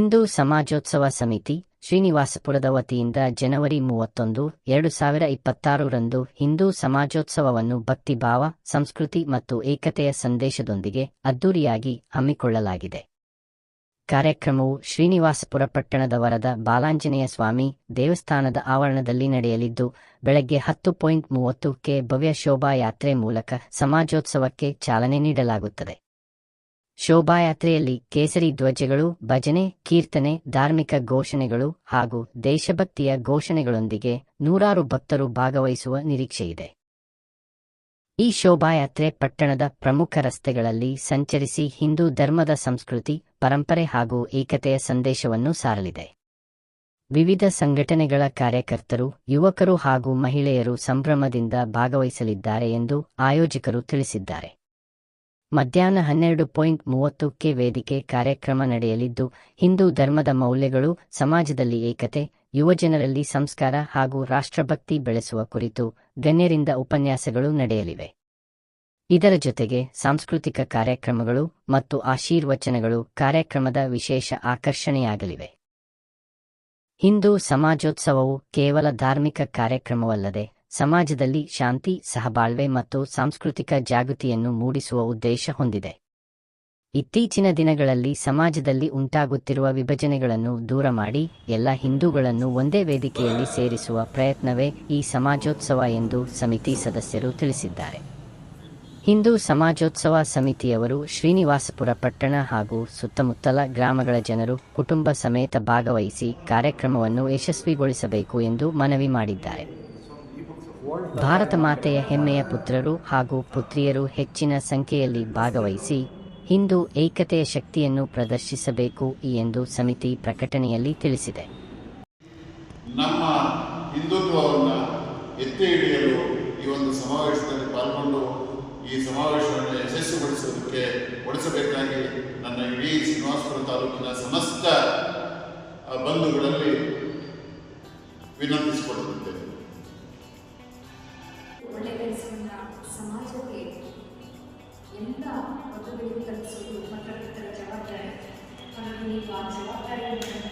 ಹಿಂದೂ ಸಮಾಜೋತ್ಸವ ಸಮಿತಿ, ಶ್ರೀನಿವಾಸಪುರದ ವತಿಯಿಂದ ಜನವರಿ ಮೂವತ್ತೊಂದು, ಎರಡು ಸಾವಿರ ಇಪ್ಪತ್ತಾರರಂದು ಹಿಂದೂ ಸಮಾಜೋತ್ಸವವನ್ನು ಭಕ್ತಿಭಾವ ಸಂಸ್ಕೃತಿ ಮತ್ತು ಏಕತೆಯ ಸಂದೇಶದೊಂದಿಗೆ ಅದ್ದೂರಿಯಾಗಿ ಹಮ್ಮಿಕೊಳ್ಳಲಾಗಿದೆ. ಕಾರ್ಯಕ್ರಮವು ಶ್ರೀನಿವಾಸಪುರ ಪಟ್ಟಣದ ವರದ ಬಾಲಾಂಜನೇಯ ಸ್ವಾಮಿ ದೇವಸ್ಥಾನದ ಆವರಣದಲ್ಲಿ ನಡೆಯಲಿದ್ದು, ಬೆಳಗ್ಗೆ ಹತ್ತು ಪಾಯಿಂಟ್ ಮೂವತ್ತಕ್ಕೆ ಭವ್ಯ ಶೋಭಾಯಾತ್ರೆ ಮೂಲಕ ಸಮಾಜೋತ್ಸವಕ್ಕೆ ಚಾಲನೆ ನೀಡಲಾಗುತ್ತದೆ. ಶೋಭಾಯಾತ್ರೆಯಲ್ಲಿ ಕೇಸರಿ ಧ್ವಜಗಳು, ಭಜನೆ, ಕೀರ್ತನೆ, ಧಾರ್ಮಿಕ ಘೋಷಣೆಗಳು ಹಾಗೂ ದೇಶಭಕ್ತಿಯ ಘೋಷಣೆಗಳೊಂದಿಗೆ ನೂರಾರು ಭಕ್ತರು ಭಾಗವಹಿಸುವ ನಿರೀಕ್ಷೆಯಿದೆ ಈ ಶೋಭಾಯಾತ್ರೆ ಪಟ್ಟಣದ ಪ್ರಮುಖ ರಸ್ತೆಗಳಲ್ಲಿ ಸಂಚರಿಸಿ ಹಿಂದೂ ಧರ್ಮದ ಸಂಸ್ಕೃತಿ, ಪರಂಪರೆ ಹಾಗೂ ಏಕತೆಯ ಸಂದೇಶವನ್ನು ಸಾರಲಿದೆ. ವಿವಿಧ ಸಂಘಟನೆಗಳ ಕಾರ್ಯಕರ್ತರು, ಯುವಕರು ಹಾಗೂ ಮಹಿಳೆಯರು ಸಂಭ್ರಮದಿಂದ ಭಾಗವಹಿಸಲಿದ್ದಾರೆ ಎಂದು ಆಯೋಜಕರು ತಿಳಿಸಿದ್ದಾರೆ. ಮಧ್ಯಾಹ್ನ ಹನ್ನೆರಡು ಪಾಯಿಂಟ್ ಮೂವತ್ತಕ್ಕೆ ವೇದಿಕೆ ಕಾರ್ಯಕ್ರಮ ನಡೆಯಲಿದ್ದು, ಹಿಂದೂ ಧರ್ಮದ ಮೌಲ್ಯಗಳು, ಸಮಾಜದಲ್ಲಿ ಏಕತೆ, ಯುವಜನರಲ್ಲಿ ಸಂಸ್ಕಾರ ಹಾಗೂ ರಾಷ್ಟ್ರಭಕ್ತಿ ಬೆಳೆಸುವ ಕುರಿತು ಗಣ್ಯರಿಂದ ಉಪನ್ಯಾಸಗಳು ನಡೆಯಲಿವೆ. ಇದರ ಜೊತೆಗೆ ಸಾಂಸ್ಕೃತಿಕ ಕಾರ್ಯಕ್ರಮಗಳು ಮತ್ತು ಆಶೀರ್ವಚನಗಳು ಕಾರ್ಯಕ್ರಮದ ವಿಶೇಷ ಆಕರ್ಷಣೆಯಾಗಲಿವೆ. ಹಿಂದೂ ಸಮಾಜೋತ್ಸವವು ಕೇವಲ ಧಾರ್ಮಿಕ ಕಾರ್ಯಕ್ರಮವಲ್ಲದೆ ಸಮಾಜದಲ್ಲಿ ಶಾಂತಿ, ಸಹಬಾಳ್ವೆ ಮತ್ತು ಸಾಂಸ್ಕೃತಿಕ ಜಾಗೃತಿಯನ್ನು ಮೂಡಿಸುವ ಉದ್ದೇಶ ಹೊಂದಿದೆ. ಇತ್ತೀಚಿನ ದಿನಗಳಲ್ಲಿ ಸಮಾಜದಲ್ಲಿ ಉಂಟಾಗುತ್ತಿರುವ ವಿಭಜನೆಗಳನ್ನು ದೂರ ಮಾಡಿ ಎಲ್ಲ ಹಿಂದೂಗಳನ್ನು ಒಂದೇ ವೇದಿಕೆಯಲ್ಲಿ ಸೇರಿಸುವ ಪ್ರಯತ್ನವೇ ಈ ಸಮಾಜೋತ್ಸವ ಎಂದು ಸಮಿತಿ ಸದಸ್ಯರು ತಿಳಿಸಿದ್ದಾರೆ. ಹಿಂದೂ ಸಮಾಜೋತ್ಸವ ಸಮಿತಿಯವರು ಶ್ರೀನಿವಾಸಪುರ ಪಟ್ಟಣ ಹಾಗೂ ಸುತ್ತಮುತ್ತಲ ಗ್ರಾಮಗಳ ಜನರು ಕುಟುಂಬ ಸಮೇತ ಭಾಗವಹಿಸಿ ಕಾರ್ಯಕ್ರಮವನ್ನು ಯಶಸ್ವಿಗೊಳಿಸಬೇಕು ಎಂದು ಮನವಿ ಮಾಡಿದ್ದಾರೆ. ಭಾರತ ಮಾತೆಯ ಹೆಮ್ಮೆಯ ಪುತ್ರರು ಹಾಗೂ ಪುತ್ರಿಯರು ಹೆಚ್ಚಿನ ಸಂಖ್ಯೆಯಲ್ಲಿ ಭಾಗವಹಿಸಿ ಹಿಂದೂ ಏಕತೆಯ ಶಕ್ತಿಯನ್ನು ಪ್ರದರ್ಶಿಸಬೇಕು ಎಂದು ಸಮಿತಿ ಪ್ರಕಟಣೆಯಲ್ಲಿ ತಿಳಿಸಿದೆ. ನಮ್ಮ ಹಿಂದುತ್ವವನ್ನು ಎತ್ತಿ ಹಿಡಿಯಲು ಈ ಒಂದು ಸಮಾವೇಶದಲ್ಲಿ ಪಾಲ್ಗೊಂಡು ಈ ಸಮಾವೇಶವನ್ನು ಯಶಸ್ವಿಗೊಳಿಸೋದಕ್ಕೆ ಒಡಿಸಬೇಕಾಗಿ ನನ್ನ ಇಡೀ ಶ್ರೀನಿವಾಸಪುರ ತಾಲೂಕಿನ ಸಮಸ್ತ ಬಂಧುಗಳಲ್ಲಿ ವಿನಂತಿಸಿಕೊಳ್ಳುತ್ತಿದ್ದೇನೆ ಸಮಾಜಕ್ಕೆ ಎಲ್ಲ ಒತ್ತುಗಳಿಗೆ ತಲುಪಿಸೋದು ಪತ್ರಕರ್ತರ ಜವಾಬ್ದಾರಿ ಹಾಗಾಗಿ ನೀವು ಆ ಜವಾಬ್ದಾರಿಯನ್ನು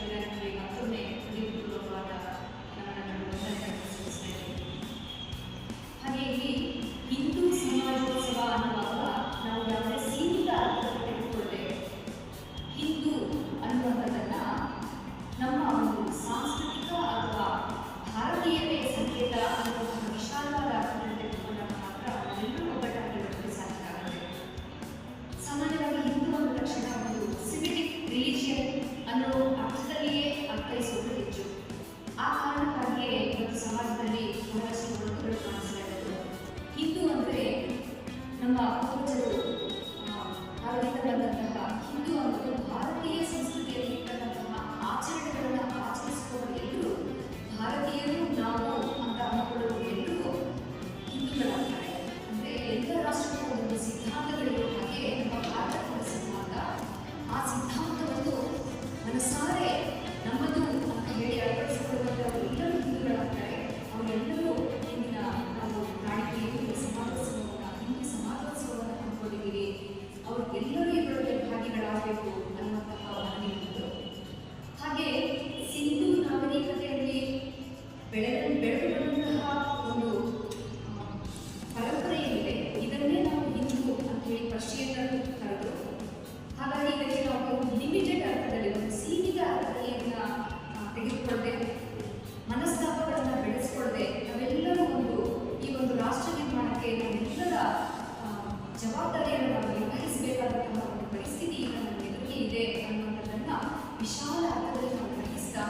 ನಮ್ಮ ಪೂರ್ವಜರು ಆ, ಅವ್ರಿಗೆಲ್ಲರೂ ಇದರೊಳಗೆ ಭಾಗಿಗಳಾಗಬೇಕು ಇದೆ ಅನ್ನೋದನ್ನ ವಿಶಾಲ ಅರ್ಥದಲ್ಲಿ ನಾವು ಗ್ರಹಿಸ್ತಾ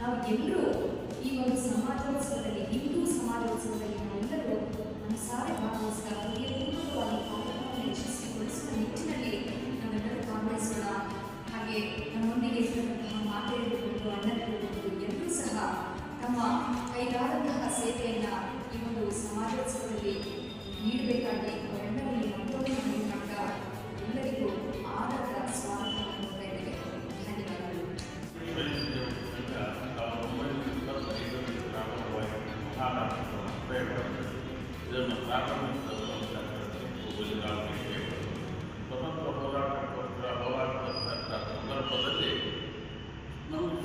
ನಾವು ಎಲ್ಲರೂ ಈ ಒಂದು ಸಮಾಜೋತ್ಸವದಲ್ಲಿ, ಹಿಂದೂ ಸಮಾಜೋತ್ಸವದಲ್ಲಿ ನಾವೆಲ್ಲರೂ ಮನಸಾರೆ ಭಾಗವಹಿಸ್ತಾ ಹೃದಯಪೂರ್ವಕವಾಗಿ ಕಾರ್ಯಕ್ರಮವನ್ನು ಯಶಸ್ವಿಗೊಳಿಸುವ ನಿಟ್ಟಿನಲ್ಲಿ ನಾವೆಲ್ಲರೂ ಭಾಗವಹಿಸೋಣ. ಹಾಗೆ ನಮ್ಮೊಂದಿಗೆ ಇರ್ತಕ್ಕಂತಹ ಮಾತೆಯರಿರ್ಬೋದು, ಅಣ್ಣರಿರ್ಬೋದು, ಎಲ್ಲರೂ ಸಹ ತಮ್ಮ ಕೈಲಾದಂತಹ ಸೇವೆಯನ್ನು ಈ ಒಂದು ಸಮಾಜೋತ್ಸವದಲ್ಲಿ ನೀಡಬೇಕಾಗಿ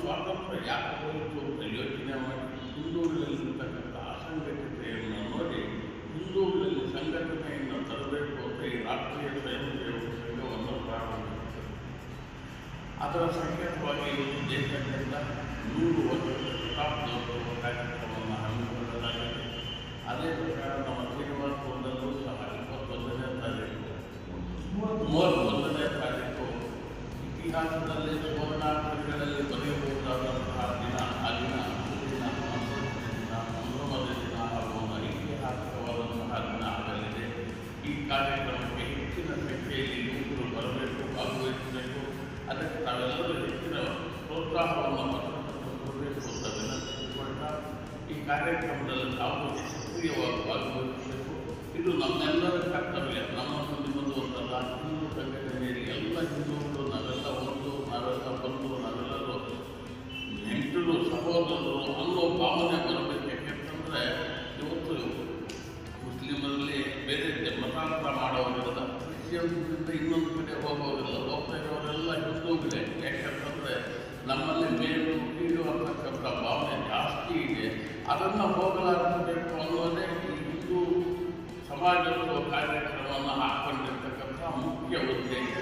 ಸ್ವಾತಂತ್ರ್ಯ ಯಾಕೆ ಹೋಯಿತು ಅಂತ ಯೋಚನೆ ಮಾಡಿ ಹಿಂದೂಗಳಲ್ಲಿರ್ತಕ್ಕಂಥ ಅಸಂಘಟಿತೆಯನ್ನು ನೋಡಿ ಹಿಂದೂಗಳಲ್ಲಿ ಸಂಘಟನೆಯನ್ನು ತರಬೇಕು ಅಂತ ಈ ರಾಷ್ಟ್ರೀಯ ಸ್ವಯಂ ಸೇವಕ ಸಂಘವನ್ನು ಪ್ರಾರಂಭಿಸಿತು ಅದರ ಸಂಕೇತವಾಗಿ ದೇಶಾದ್ಯಂತ ನೂರು ಕಾರ್ಯಕ್ರಮದಲ್ಲಿ ತಾವು ಸಕ್ರಿಯವಾಗಿ ಇದು ನಮ್ಮೆಲ್ಲರ ಕರ್ತವ್ಯ. ನಮ್ಮನ್ನು ನಿಮ್ಮದು ಒಂದಲ್ಲ ಹಿಂದೂ ಸಂಘಟನೆಯಲ್ಲಿ ಎಲ್ಲ ಹಿಂದೂಗಳು, ನಾವೆಲ್ಲ ಒಂದು, ನಾವೆಲ್ಲ ಬಂದು ನಾವೆಲ್ಲರೂ ನೆಂಟರು, ಸಹೋದರರು, ಅನ್ನೋ ಭಾವನೆ ಬರಬೇಕು. ಯಾಕೆಂತಂದರೆ ಇವತ್ತು ಮುಸ್ಲಿಮರಲ್ಲಿ ಬೇರೆ ಮತಾಂತರ ಮಾಡೋರಿಲ್ಲ ಕ್ರಿಶ್ಚಿಯನ್ಸಿಂದ ಇನ್ನೊಂದು ಕಡೆ ಹೋಗೋರಿಲ್ಲ ಹೋಗ್ತಾ ಇರೋರೆಲ್ಲ ಹಿಂದೂಗಳೇ. ಯಾಕೆಂತಂದರೆ ನಮ್ಮಲ್ಲಿ ಮೇಲು ಕೀಳು ಅಂತಕ್ಕಂಥ ಭಾವನೆ ಜಾಸ್ತಿ ಇದೆ. ಅದನ್ನು ಹೋಗಲಾಡಿಸಬೇಕು ಅನ್ನೋದೇ ಹಿಂದೂ ಸಮಾಜದ ಕಾರ್ಯಕ್ರಮವನ್ನು ಹಾಕ್ಕೊಂಡಿರ್ತಕ್ಕಂಥ ಮುಖ್ಯ ಉದ್ದೇಶ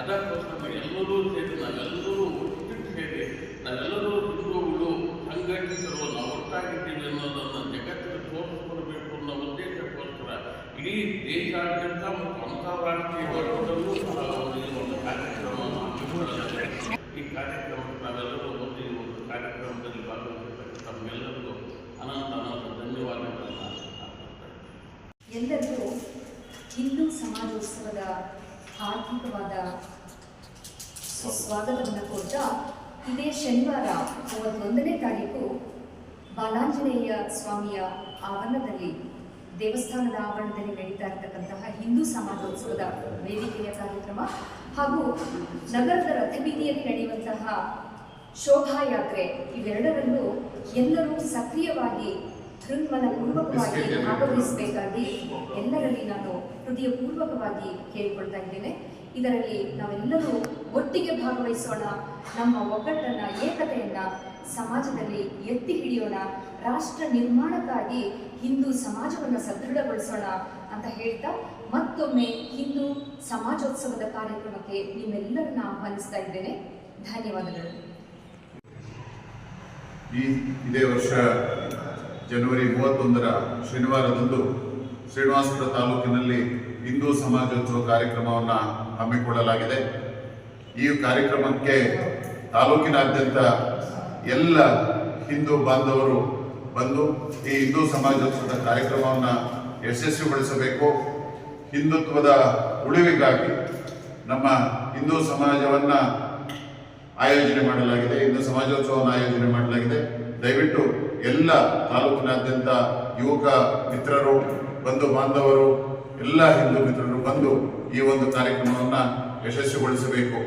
ಅದಕ್ಕೋಸ್ಕರ ಎಲ್ಲರೂ ಸೇರಿ ನಾವೆಲ್ಲರೂ ಒಟ್ಟಿಗೆ ಸೇರಿ ನಾವೆಲ್ಲರೂ ಹಿಂದೂಗಳು ಸಂಘಟಿತರು, ನಾವು ಒಟ್ಟಾಗಿದ್ದೀವಿ ಅನ್ನೋದನ್ನು ಜಗತ್ತಿಗೆ ತೋರಿಸ್ಕೊಡ್ಬೇಕು ಅನ್ನೋ ಉದ್ದೇಶಕ್ಕೋಸ್ಕರ ಇಡೀ ದೇಶಾದ್ಯಂತ ಮತ್ತು ಅಂತಾರಾಷ್ಟ್ರೀಯ ವರ್ಗದಲ್ಲೂ ಸಹ ಒಂದು ಒಂದು ಕಾರ್ಯಕ್ರಮವನ್ನು ಹಮ್ಮಿಕೊಳ್ಳಲಾಗಿದೆ. ಈ ಕಾರ್ಯಕ್ರಮಕ್ಕೆ ನಾವೆಲ್ಲರೂ ಒಂದು ಕಾರ್ಯಕ್ರಮದಲ್ಲಿ ಭಾಗವಹಿಸಬೇಕು ತಮ್ಮೆಲ್ಲರಿಗೂ ಅನಂತ ಅನಂತ ಧನ್ಯವಾದಗಳನ್ನು ಎಲ್ಲರಿಗೂ ಹಿಂದೂ ಸಮಾಜೋತ್ಸವದ ಆರ್ಥಿಕವಾದ ಸ್ವಾಗತವನ್ನು ಕೋರ್ತಾ ಇದೇ ಶನಿವಾರ ಮೂವತ್ತೊಂದನೇ ತಾರೀಕು ಬಾಲಾಂಜನೇಯ ಸ್ವಾಮಿಯ ಆವರಣದಲ್ಲಿ ದೇವಸ್ಥಾನದ ಆವರಣದಲ್ಲಿ ನಡೀತಾ ಇರತಕ್ಕಂತಹ ಹಿಂದೂ ಸಮಾಜೋತ್ಸವದ ವೇದಿಕೆಯ ಕಾರ್ಯಕ್ರಮ ಹಾಗೂ ನಗರದ ರಥಬೀದಿಯಲ್ಲಿ ನಡೆಯುವಂತಹ ಶೋಭಾಯಾತ್ರೆ ಇವೆರಡರಲ್ಲೂ ಎಲ್ಲರೂ ಸಕ್ರಿಯವಾಗಿ ಹೃನ್ಮನಪೂರ್ವಕವಾಗಿ ಭಾಗವಹಿಸಬೇಕಾಗಿ ಎಲ್ಲರಲ್ಲಿ ನಾನು ಹೃದಯಪೂರ್ವಕವಾಗಿ ಕೇಳಿಕೊಳ್ತಾ ಇದ್ದೇನೆ. ಇದರಲ್ಲಿ ನಾವೆಲ್ಲರೂ ಒಟ್ಟಿಗೆ ಭಾಗವಹಿಸೋಣ. ನಮ್ಮ ಒಗ್ಗಟ್ಟನ್ನ ಏಕತೆಯನ್ನ ಸಮಾಜದಲ್ಲಿ ಎತ್ತಿ ಹಿಡಿಯೋಣ. ರಾಷ್ಟ್ರ ನಿರ್ಮಾಣಕ್ಕಾಗಿ ಹಿಂದೂ ಸಮಾಜವನ್ನು ಸದೃಢಗೊಳಿಸೋಣ ಅಂತ ಹೇಳ್ತಾ ಮತ್ತೊಮ್ಮೆ ಹಿಂದೂ ಸಮಾಜೋತ್ಸವದ ಕಾರ್ಯಕ್ರಮಕ್ಕೆ ನಿಮ್ಮೆಲ್ಲರನ್ನ ಆಹ್ವಾನಿಸ್ತಾ ಇದ್ದೇನೆ. ಧನ್ಯವಾದಗಳು. ಈ ಇದೇ ವರ್ಷ ಜನವರಿ ಮೂವತ್ತೊಂದರ ಶನಿವಾರದಂದು ಶ್ರೀನಿವಾಸಪುರ ತಾಲೂಕಿನಲ್ಲಿ ಹಿಂದೂ ಸಮಾಜೋತ್ಸವ ಕಾರ್ಯಕ್ರಮವನ್ನು ಹಮ್ಮಿಕೊಳ್ಳಲಾಗಿದೆ. ಈ ಕಾರ್ಯಕ್ರಮಕ್ಕೆ ತಾಲೂಕಿನಾದ್ಯಂತ ಎಲ್ಲ ಹಿಂದೂ ಬಾಂಧವರು ಬಂದು ಈ ಹಿಂದೂ ಸಮಾಜೋತ್ಸವದ ಕಾರ್ಯಕ್ರಮವನ್ನು ಯಶಸ್ವಿಗೊಳಿಸಬೇಕು. ಹಿಂದುತ್ವದ ಉಳಿವಿಗಾಗಿ ನಮ್ಮ ಹಿಂದೂ ಸಮಾಜವನ್ನು ಆಯೋಜನೆ ಮಾಡಲಾಗಿದೆ ಇಂದು ಸಮಾಜೋತ್ಸವವನ್ನು ಆಯೋಜನೆ ಮಾಡಲಾಗಿದೆ. ದಯವಿಟ್ಟು ಎಲ್ಲ ತಾಲೂಕಿನಾದ್ಯಂತ ಯುವಕ ಮಿತ್ರರು, ಬಂಧು ಬಾಂಧವರು, ಎಲ್ಲ ಹಿಂದೂ ಮಿತ್ರರು ಬಂದು ಈ ಒಂದು ಕಾರ್ಯಕ್ರಮವನ್ನು ಯಶಸ್ವಿಗೊಳಿಸಬೇಕು.